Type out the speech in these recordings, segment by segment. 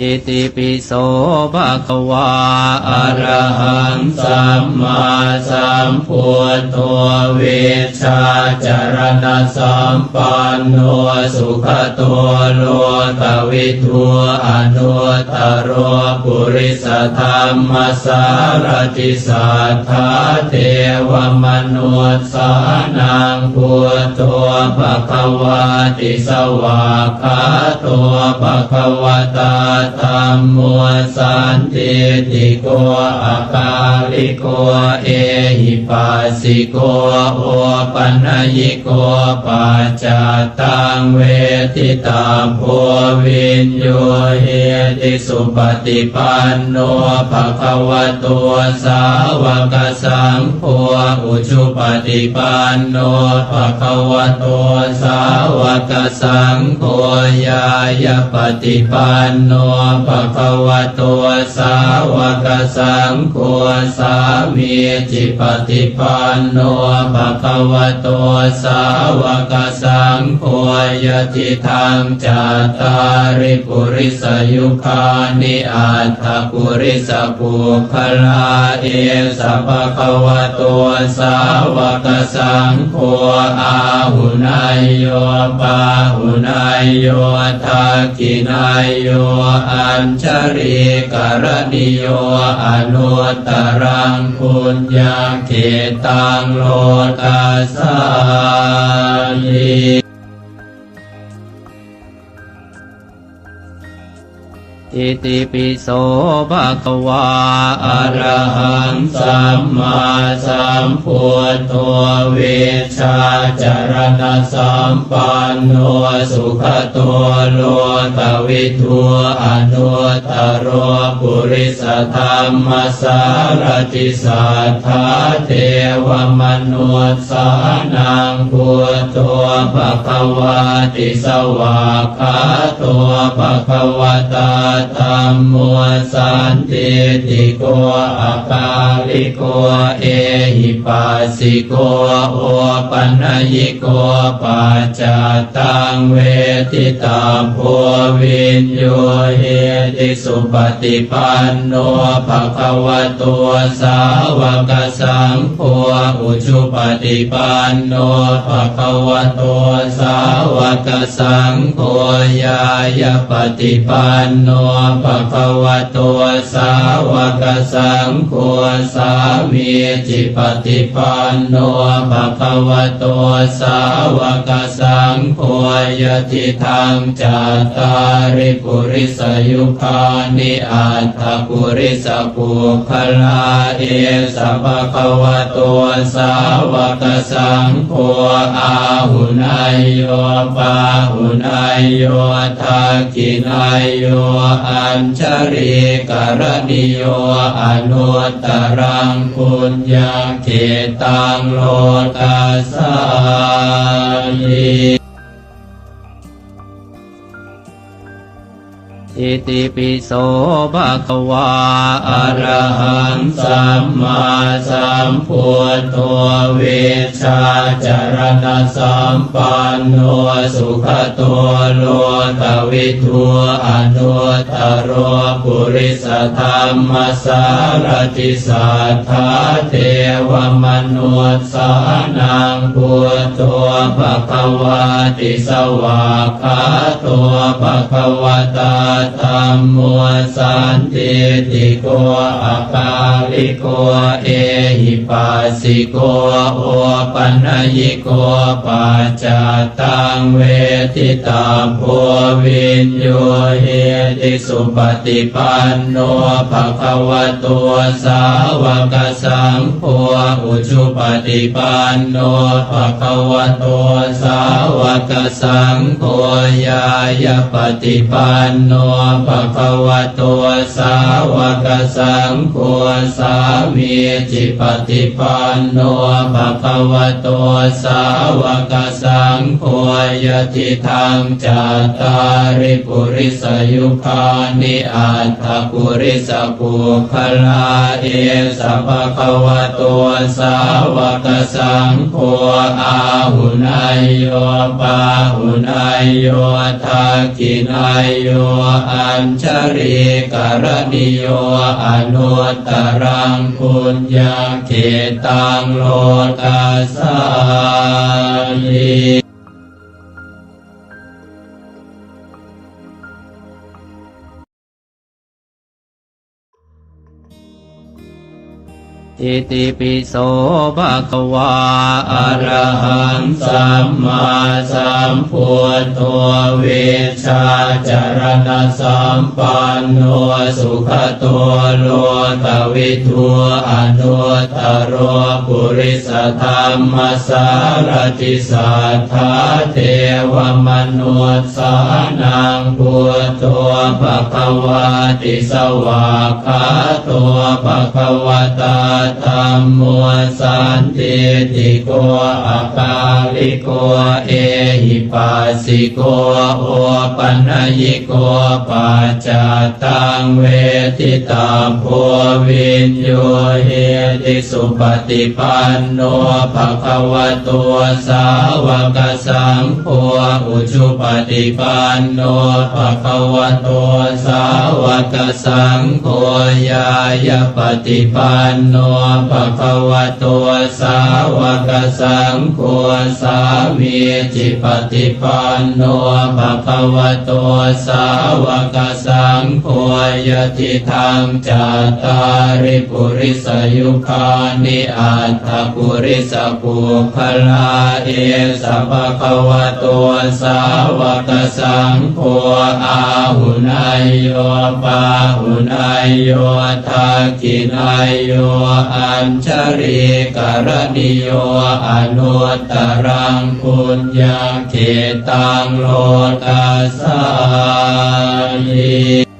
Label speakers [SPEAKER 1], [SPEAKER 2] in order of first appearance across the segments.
[SPEAKER 1] อิติปิโสภะคะวาอะระหังสัมมาสัมพุทโธเวชชาจรณะสัมปันโนสุขโตโลกวิทูอนุตตโรปุริสธรรมสารติสัทธาเทวมนุสสานังพุทโธภะคะวาติสวากขาโตภะคะวตาธัมโมสันติติโกอาคาลิโกเอหิปัสสิโกโอปัญญิโกปัจจตังเวทิตาโพวินโยเฮติสุปฏิปันโนภะคะวะโตสาวกสังโฆอุชุปฏิปันโนภะคะวะโตสาวกสังโฆยายปฏิปันโนภะคะวะโตสาวกสังโฆสามีจิปฏิปันโนภะคะวะโตสาวกสังโฆยติธรรมจัตตาริปุริสยุคานิอัตถปุริสปุคลาเอสัพพะวะโตสาวกสังโฆอาหุนายโยปาหุนายโยทักขินายโยอัญชริกรณิโยอนุตรังคุญญาเขตังโลตัสสายิ อิติปิโสภะคะวาอะระหังสัมมาสัมพุทโธเวชชาจารณะสัมปันโนสุขโตโลกวิทูอนุตตโรปุริสธรรมสารติสัทธาเทวมนุสสานังพุทโธภะคะวาติสวากขาโตภะคะวตาธัมโมสันติติโกอาคาลิโกเอหิปัสสิโกโอปัญญิโกปัจจตังเวทิตาโพวินโยเฮติสุปฏิปันโนภะคะวะโตสาวกสังโฆอุชุปฏิปันโนภะคะวะโตสาวกสังโฆยายปฏิปันโนภะคะวะโตสาวกสังโฆสามีจิปฏิปันโนภะคะวะโตสาวกสังโฆยติธรรมจัตตาริปุริสยุคานิอัตถปุริสปุคลาเอสัพพะวะโตสาวกสังโฆอาหุนายโยปาหุนายโยทักขินายโยอันชริกรณิโยอนุตตรังคุญญาเกตังโลตัสสานิ อิติปิโสภะคะวาอะระหังสัมมาสัมพุทโธเวชชาจรณะสัมปันโนสุขโตโลกวิทูอนุตตโรปุริสธรรมสารติสัทธาเทวมนุสสานังพุทโธภะคะวาติสวากขาโตภะคะวตาธัมโมสันติติโกอาคาลิโกเอหิปัสสิโกโอปัญญิโกปัจจตังเวทิตาโพวินโยเฮติสุปฏิปันโนภะคะวะโตสาวกสังโฆอุชุปฏิปันโนภะคะวะโตสาวกสังโฆยายปฏิปันโนภะคะวะโตสาวกสังโฆสามีจิปฏิปันโนภะคะวะโตสาวกสังโฆยติธรรมจัตตาริปุริสยุคานิอัตถปุริสปุคลาเอสัพพะวะโตสาวกสังโฆอาหุนายโยปาหุนายโยทักขินายโยอัญชริกรณิโยอนุตตรังคุญญาเขตังโลตัสสามิ อิติปิโสภะคะวาอะระหังสัมมาสัมพุทโธเวชาจารณะสัมปันโนสุขโตโลกวิทูอนุตตโรปุริสธรรมสารติสัทธาเทวมนุษสานังพุทโธภะคะวาติสวากขาโตภะคะวตาธรรมโมสันติติโกอาคาลิโกเอหิปัสสิโกโอปัญญิโกปัจจตังเวทิตาโพวินโยเฮติสุปฏิปันโนภะคะวะโตสาวกสังโฆอุชุปฏิปันโนภะคะวะโตสาวกสังโฆยายปฏิปันโนภะคะวะโตสาวกสังโฆสามีจิปฏิปันโนภะคะวะโตสาวกสังโฆยติธรรมจัตตาริปุริสยุคานิอัตถปุริสปุพลาเอสัพพะวะโตสาวกสังโฆอาหุนายโยปาหุนายโยทักขินายโยอัญชริกรณิโยอนุตตรังปุญญาเขตังโลตัสสายิ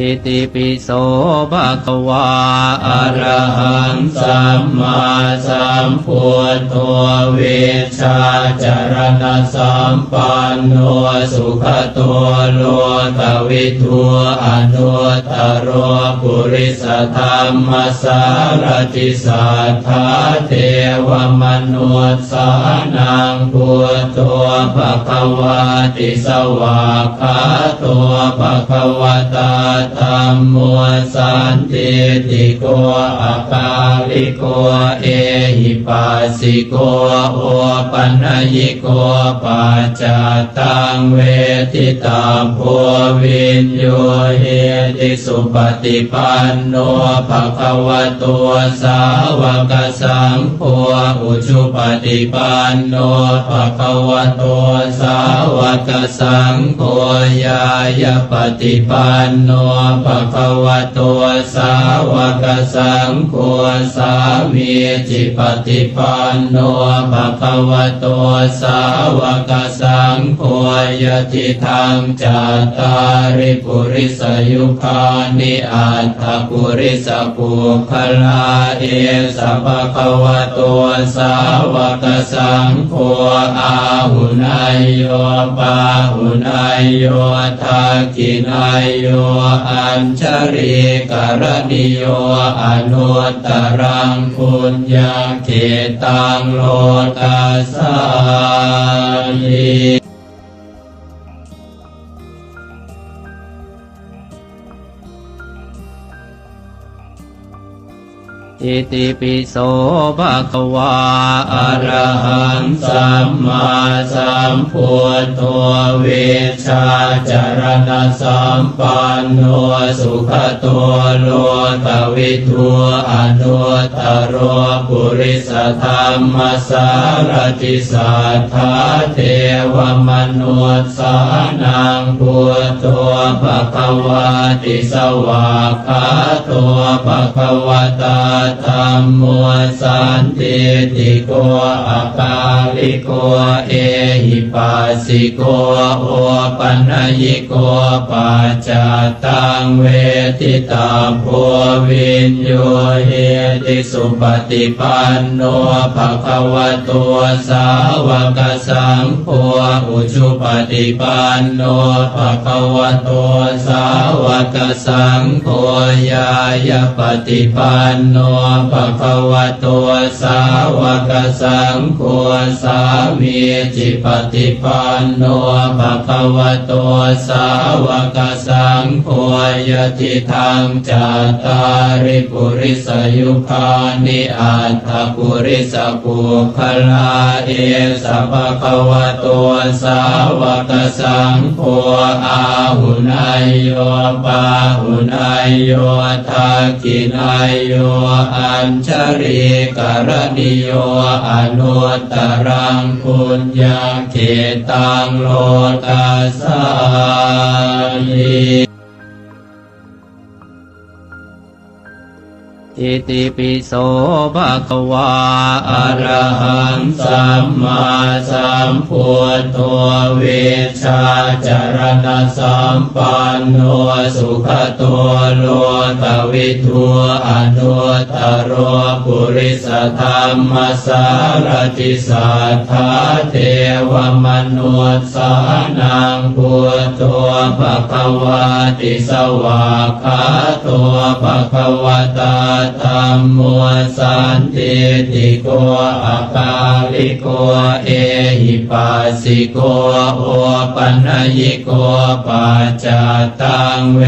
[SPEAKER 1] อิติปิโสภะคะวาอะระหังสัมมาสัมพุทโธเวชาจารณะสัมปันโนสุขโตโลกวิทูอนุตตโรปุริสธรรมสารติสัทธาเทวมนุษสานังพุทโธภะคะวาติสวากขาโตภะคะวตาธรรมโมสันติติโกอาคาลิโกเอหิปัสสิโกโอปัญญิโกปัจจตังเวทิตาโพวินโยเฮติสุปฏิปันโนภะคะวะโตสาวกสังโฆอุชุปฏิปันโนภะคะวะโตสาวกสังโฆยายปฏิปันโนภะคะวะโตสาวกสังโฆสามีจิปฏิปันโนภะคะวะโตสาวกสังโฆยติธรรมจัตตาริปุริสยุคานิอัตถปุริสปุคลาเอสัพพะวะโตสาวกสังโฆอาหุนายโยปาหุนายโยทักขินายโยอันชริกรณิโยอนุตตรังคุญญาเขตังโลตัสสามิ อิติปิโสภะคะวาอะระหังสัมมาสัมพุทโธเวชาจารณะสัมปันโนสุขโตโลกวิทูอนุตตโรปุริสธรรมสารติสัทธาเทวมนุษสานังพุทโธภะคะวาติสวากขาโต ภะคะวตาธรรมโมสันติติโกอาคาลิโกเอหิปัสสิโกโอปัญญิโกปัจจตังเวทิตาโพวินโยเฮติสุปฏิปันโนภะคะวะโตสาวกสังโฆอุชุปฏิปันโนภะคะวะโตสาวกสังโฆยายาปฏิปันโนภะคะวะโตสาวกสังโฆสามีจิปฏิปันโนภะคะวะโตสาวกสังโฆยติทางจัตาริปุริสยุคานิอัตถปุริสปุคลาเอสภะคะวะโตสาวกสังโฆอาหุนายโยปาหุนายโยทักินายโยอัญชริกรณิโยอนุตตรังคุณญาเขตังโลตัสสานิ อิติปิโสภะคะวาอะระหังสัมมาสัมพุทโธเวชาจารณะสัมปันโนสุขโตโลกวิทูอนุตตโรปุริสธรรมสารติสัทธาเทวมนุษสานังพุทโธภะคะวาติสวากขาโตภะคะวตาธรรมโมสันติติโกอาคาลิโกเอหิปัสสิโกโอปัญญิโกปัจจตังเว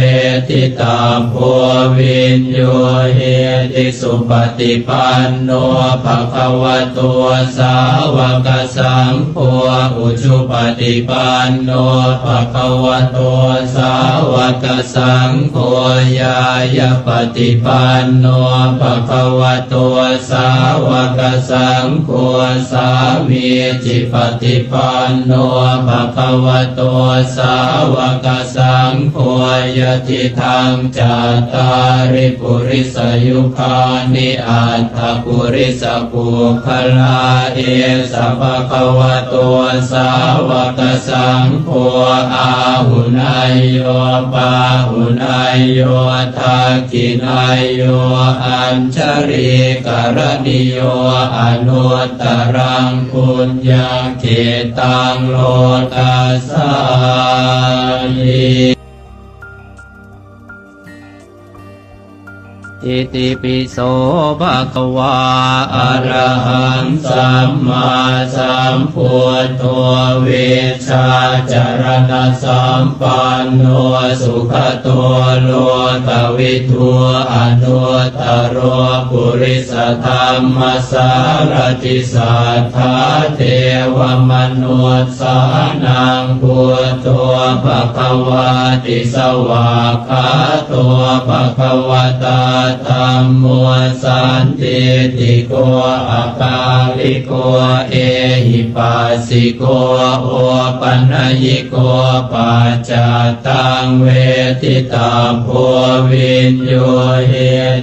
[SPEAKER 1] ทิตาโพวินโยเฮติสุปฏิปันโนภะคะวะโตสาวกสังโฆอุชุปฏิปันโนภะคะวะโตสาวกสังโฆยายปฏิปันโนภะคะวะโตสาวกสังโฆสามีจิปฏิปันโนภะคะวะโตสาวกสังโฆยติทางจัตตาริปุริสยุคานิอัตถปุริสปุคลาเอสะภะคะวะโตสาวกสังโฆอาหุนายโยปาหุนายโยทักขินายโยอัญชริกรณิโยอนุตตรังคุญญาเขตังโลตัสสายิ อิติปิโสภะคะวาอะระหังสัมมาสัมพุทโธเวชาจารณะสัมปันโนสุขโตโลกวิทูอนุตตโรปุริสธรรมสารติสัทธาเทวมนุษสานังพุทโธภะคะวาติสวากขาโตภะคะวตาธรรมโมสันติติโกอาคาลิโกเอหิปัสสิโกโอปัญญิโกปัจจตังเวทิตาโพวินโยเฮ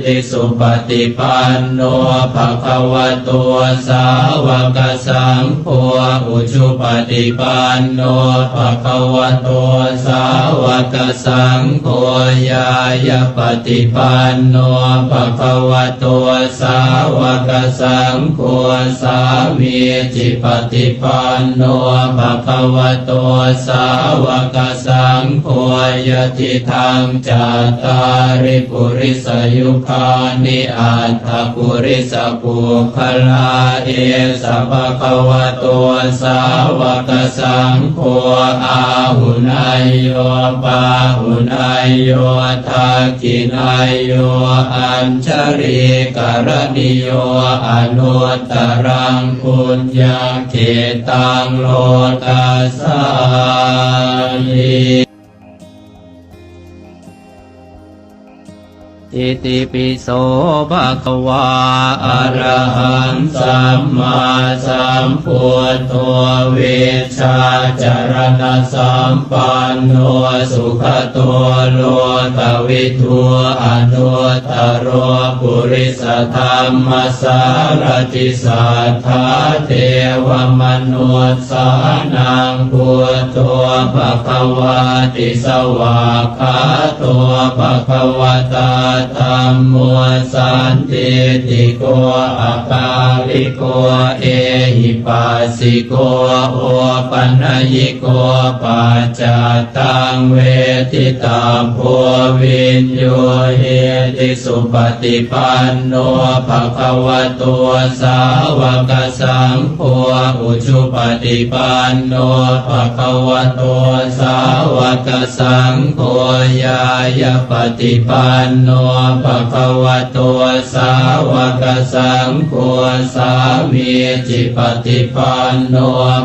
[SPEAKER 1] ติสุปฏิปันโนภะคะวะโตสาวกสังโฆอุชุปฏิปันโนภะคะวะโตสาวกสังโฆยายาปฏิปันโนภะคะวะโตสาวกสังโฆสามีจิปฏิปันโนภะคะวะโตสาวกสังโฆยติทางจัตตาริปุริสยุคานิอัตถปุริสปุคลาเอสะภะคะวะโตสาวกสังโฆอาหุนายโยปาหุนายโยทักขินายโยอัญชริกรณิโยอนุตรังคุญญาเขตังโลตัสสานิ อิติปิโสภะคะวาอะระหังสัมมาสัมพุทโธเวชชาจารณะสัมปันโนสุขโตโลกวิทูอนุตตโรปุริสธรรมสารติสัทธาเทวมนุษสานังพุทโธภะคะวาติสวากขาโตภะคะวตาธรรมโมสันติติโกอาคาลิโกเอหิปัสสิโกโอปัญญิโกปัจจตังเวทิตาโพวินโยเฮติสุปฏิปันโนภะคะวะโตสาวกสังโฆอุชุปฏิปันโนภะคะวะโตสาวกสังโฆยายปฏิปันโนภะคะวะโตสาวกสังโฆสามีจิปฏิปันโน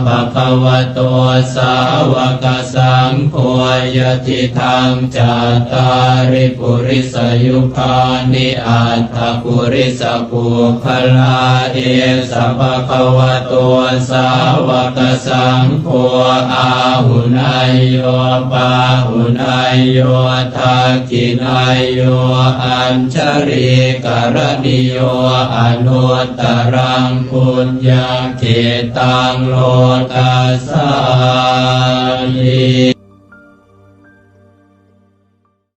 [SPEAKER 1] ภะคะวะโตสาวกสังโฆยติธรรมจัตตาริปุริสยุคานิอัตถปุริสปุคลาเอสัพพะวะโตสาวกสังโฆอาหุนายโยปาหุนายโยทักขินายโยอัญชริกรณิโยอนุตตรังคุญญาเขตังโลตัสสานิ